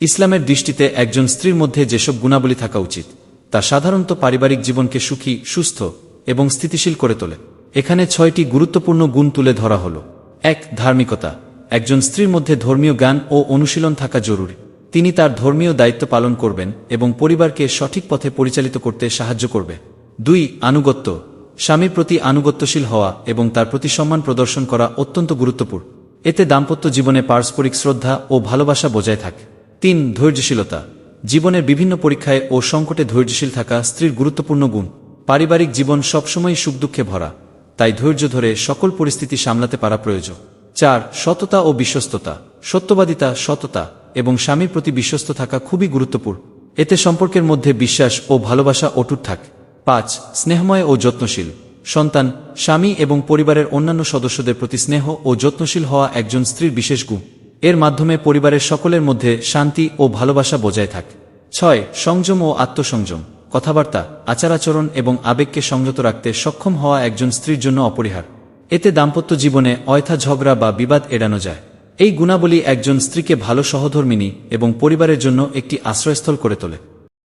ইসলামের দৃষ্টিতে একজন স্ত্রীর মধ্যে যেসব গুণাবলী থাকা উচিত, তা সাধারণত পারিবারিক জীবনকে সুখী, সুস্থ এবং স্থিতিশীল করে তোলে। এখানে ছয়টি গুরুত্বপূর্ণ গুণ তুলে ধরা হল। এক, ধার্মিকতা। একজন স্ত্রীর মধ্যে ধর্মীয় জ্ঞান ও অনুশীলন থাকা জরুরি। তিনি তার ধর্মীয় দায়িত্ব পালন করবেন এবং পরিবারকে সঠিক পথে পরিচালিত করতে সাহায্য করবে। দুই, আনুগত্য। স্বামীর প্রতি আনুগত্যশীল হওয়া এবং তার প্রতি সম্মান প্রদর্শন করা অত্যন্ত গুরুত্বপূর্ণ। এতে দাম্পত্য জীবনে পারস্পরিক শ্রদ্ধা ও ভালোবাসা বজায় থাকে। তিন ধৈর্যশীলতা। জীবনের বিভিন্ন পরীক্ষায় ও সংকটে ধৈর্যশীল থাকা স্ত্রীর গুরুত্বপূর্ণ গুণ। পারিবারিক জীবন সবসময় সুখ দুঃখে ভরা। তাই ধৈর্য ধরে সকল পরিস্থিতি সামলাতে পারা প্রয়োজন। চার, সততা ও বিশ্বস্ততা। সত্যবাদিতা, সততা এবং স্বামীর প্রতি বিশ্বস্ত থাকা খুবই গুরুত্বপূর্ণ। এতে সম্পর্কের মধ্যে বিশ্বাস ও ভালোবাসা অটুট থাকে। পাঁচ, স্নেহময় ও যত্নশীল। সন্তান, স্বামী এবং পরিবারের অন্যান্য সদস্যদের প্রতি স্নেহ ও যত্নশীল হওয়া একজন স্ত্রীর বিশেষ গুণ। এর মাধ্যমে পরিবারের সকলের মধ্যে শান্তি ও ভালোবাসা বজায় থাকে। ছয়, সংযম ও আত্মসংযম। কথাবার্তা আচার আচরণ এবং আবেগকে সংযত রাখতে সক্ষম হওয়া একজন স্ত্রীর জন্য অপরিহার। এতে দাম্পত্য জীবনে অয়থা ঝগড়া বা বিবাদ এড়ানো যায়। এই গুণাবলী একজন স্ত্রীকে ভালো সহধর্মিনী এবং পরিবারের জন্য একটি আশ্রয়স্থল করে তোলে।